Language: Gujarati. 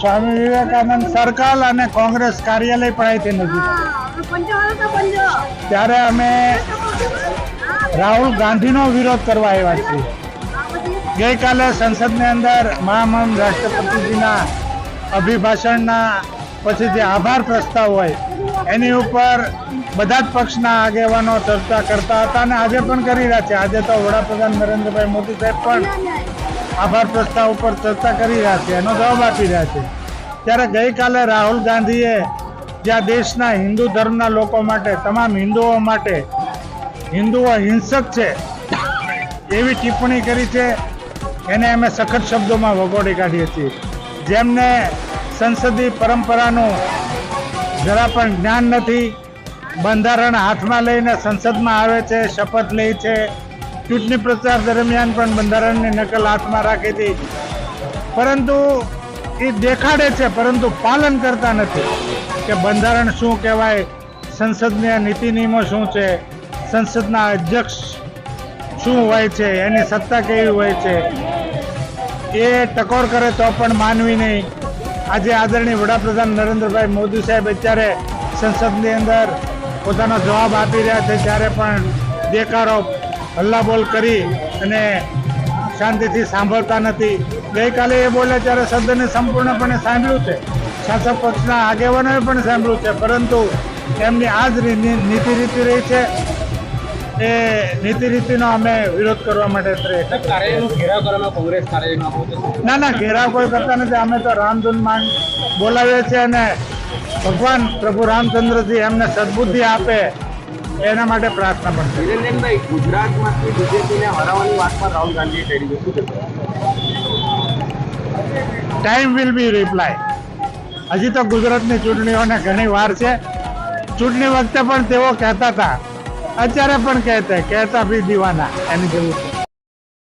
સ્વામી વિવેકાનંદ સર્કલ અને કોંગ્રેસ કાર્યાલય પણ તે નજીક. ત્યારે અમે રાહુલ ગાંધીનો વિરોધ કરવા આવ્યા છીએ. ગઈકાલે સંસદની અંદર મહામહિમ રાષ્ટ્રપતિજીના અભિભાષણના પછી જે આભાર પ્રસ્તાવ હોય, એની ઉપર બધા જ પક્ષના આગેવાનો ચર્ચા કરતા હતા અને આજે પણ કરી રહ્યા છે. આજે તો વડાપ્રધાન નરેન્દ્રભાઈ મોદી સાહેબ પણ આભાર પ્રસ્તાવ ઉપર ચર્ચા કરી રહ્યા છે, એનો જવાબ આપી રહ્યા છે. ત્યારે ગઈકાલે રાહુલ ગાંધીએ જ્યાં દેશના હિન્દુ ધર્મના લોકો માટે, તમામ હિન્દુઓ માટે હિન્દુઓ હિંસક છે, એવી ટિપ્પણી કરી છે, એને અમે સખત શબ્દોમાં વગોડી કાઢીએ છીએ. જેમને સંસદીય પરંપરાનું જરા પણ જ્ઞાન નથી. બંધારણ હાથમાં લઈને સંસદમાં આવે છે, શપથ લે છે. ચૂંટણી પ્રચાર દરમિયાન પણ બંધારણની નકલ હાથમાં રાખી હતી. પરંતુ એ દેખાડે છે, પરંતુ પાલન કરતા નથી કે બંધારણ શું કહેવાય, સંસદના નીતિ નિયમો શું છે, સંસદના અધ્યક્ષ શું હોય છે, એની સત્તા કેવી હોય છે, એ ટકોર કરે તો પણ માનવી નહીં. આજે આદરણીય વડાપ્રધાન નરેન્દ્રભાઈ મોદી સાહેબ અત્યારે સંસદની અંદર પોતાનો જવાબ આપી રહ્યા છે, ત્યારે પણ દેકારો હલ્લાબોલ કરી અને શાંતિથી સાંભળતા નથી. ગઈકાલે એ બોલ્યા, ત્યારે શબ્દને સંપૂર્ણપણે સાંભળ્યું છે. શાસક પક્ષના આગેવાનોએ પણ સાંભળ્યું છે, પરંતુ એમની આ જ નીતિ રીતિ રહી છે. એ નીતિ રીતિનો અમે વિરોધ કરવા માટે ના ના ઘેરાવ કોઈ કરતા નથી. અમે તો રામધૂન માંગ બોલાવીએ છીએ અને ભગવાન પ્રભુ રામચંદ્રજી એમને સદબુદ્ધિ આપે એના માટે પ્રાર્થના પણ છે નિરંજનભાઈ ગુજરાતમાંથી બીજેપીને હરાવવાની વાતમાં રાહુલ ગાંધીએ કરી શું ટાઈમ વિલ બી રિપ્લાય હજી તો ગુજરાતની ચૂંટણીઓને ઘણી વાર છે. ચૂંટણી વખતે પણ તેઓ કહેતા હતા અત્યારે પણ કહેતા કહેતા બી દીવાના એની જરૂર